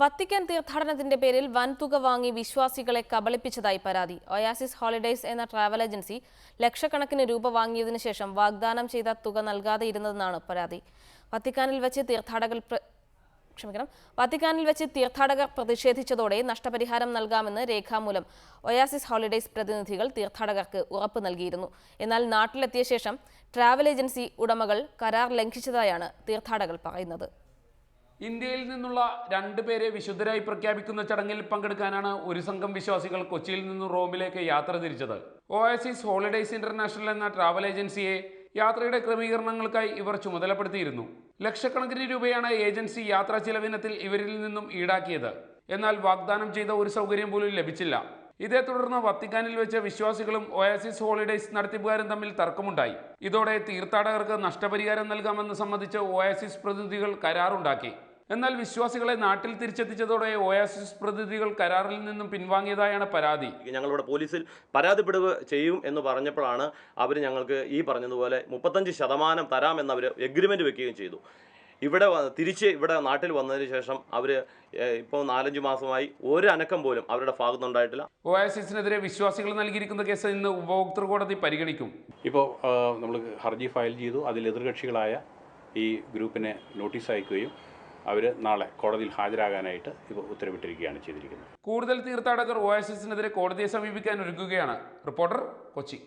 Vatican തീർത്ഥാടനത്തിന്റെ പേരിൽ വൻതുക വാങ്ങി വിശ്വാസികളെ കബളിപ്പിച്ചതായി പരാതി. ഒയാസിസ് ഹോളിഡേയ്സ് എന്ന ട്രാവൽ ഏജൻസി ലക്ഷക്കണക്കിന് രൂപ വാങ്ങിയതിനു ശേഷം വാഗ്ദാനം ചെയ്ത തുക നൽകാതെ ഇരുന്നതെന്നാണ് പരാതി. വത്തിക്കാനിൽ വെച്ച് തീർത്ഥാടകർ ക്ഷമിക്കണം. വത്തിക്കാനിൽ വെച്ച് തീർത്ഥാടകർ പ്രതിഷേധിച്ചതോടെ നഷ്ടപരിഹാരം നൽകാമെന്ന് രേഖാമൂലം ഒയാസിസ് ഹോളിഡേയ്സ് പ്രതിനിധികൾ തീർത്ഥാടകർക്ക് ഉറപ്പ് നൽകിയിരുന്നു. എന്നാൽ നാട്ടിലെത്തിയ ശേഷം ട്രാവൽ ഏജൻസി ഉടമകൾ കരാർ ലംഘിച്ചതായാണ് തീർത്ഥാടകർ പറയുന്നത്. ഇന്ത്യയിൽ നിന്നുള്ള രണ്ടുപേരെ വിശുദ്ധരായി പ്രഖ്യാപിക്കുന്ന ചടങ്ങിൽ പങ്കെടുക്കാനാണ് ഒരു സംഘം വിശ്വാസികൾ കൊച്ചിയിൽ നിന്ന് റോമിലേക്ക് യാത്ര തിരിച്ചത്. ഒയാസിസ് ഹോളിഡേയ്സ് ഇന്റർനാഷണൽ എന്ന ട്രാവൽ ഏജൻസിയെ യാത്രയുടെ ക്രമീകരണങ്ങൾക്കായി ഇവർ ചുമതലപ്പെടുത്തിയിരുന്നു. ലക്ഷക്കണക്കിന് രൂപയാണ് ഏജൻസി യാത്രാ ചിലവിനത്തിൽ ഇവരിൽ നിന്നും ഈടാക്കിയത്. എന്നാൽ വാഗ്ദാനം ചെയ്ത ഒരു സൗകര്യം പോലും ലഭിച്ചില്ല. ഇതേ തുടർന്ന് വത്തിക്കാനിൽ വെച്ച് വിശ്വാസികളും ഒയാസിസ് ഹോളിഡേയ്സ് നടത്തിപ്പുകാരും തമ്മിൽ തർക്കമുണ്ടായി. ഇതോടെ തീർത്ഥാടകർക്ക് നഷ്ടപരിഹാരം നൽകാമെന്ന് സംബന്ധിച്ച് ഒയാസിസ് പ്രതിനിധികൾ കരാറുണ്ടാക്കി. എന്നാൽ വിശ്വാസികളെ നാട്ടിൽ തിരിച്ചെത്തിച്ചതോടെ ഒയാസിസ് പ്രതിനിധികൾ കരാറിൽ നിന്നും പിൻവാങ്ങിയതായാണ് പരാതി. ഞങ്ങളിവിടെ പോലീസിൽ പരാതിപ്പെടുക ചെയ്യും എന്ന് പറഞ്ഞപ്പോഴാണ് അവർ ഞങ്ങൾക്ക് ഈ പറഞ്ഞതുപോലെ മുപ്പത്തഞ്ച് ശതമാനം തരാമെന്ന് അവർ എഗ്രിമെന്റ് വെക്കുകയും ചെയ്തു. ഇവിടെ തിരിച്ച് ഇവിടെ നാട്ടിൽ വന്നതിന് ശേഷം അവർ ഇപ്പോൾ നാലഞ്ച് മാസമായി ഒരു അനക്കം പോലും അവരുടെ ഭാഗത്തുനിന്നുണ്ടായിട്ടില്ല ഒയാസിസിനെതിരെ വിശ്വാസികൾ നൽകിയിരിക്കുന്ന കേസ് ഇന്ന് ഉപഭോക്തൃ കോടതി പരിഗണിക്കും. ഇപ്പോൾ നമ്മൾ ഹർജി ഫയൽ ചെയ്തു. അതിൽ എതിർകക്ഷികളായ ഈ ഗ്രൂപ്പിനെ നോട്ടീസ് അയക്കുകയും അവർ നാളെ കോടതിയിൽ ഹാജരാകാനായിട്ട് ഇപ്പോൾ ഉത്തരവിട്ടിരിക്കുകയാണ് ചെയ്തിരിക്കുന്നത്. കൂടുതൽ തീർത്ഥാടകർ ഒ എസ് എസിനെതിരെ കോടതിയെ സമീപിക്കാൻ ഒരുങ്ങുകയാണ് റിപ്പോർട്ടർ കൊച്ചി.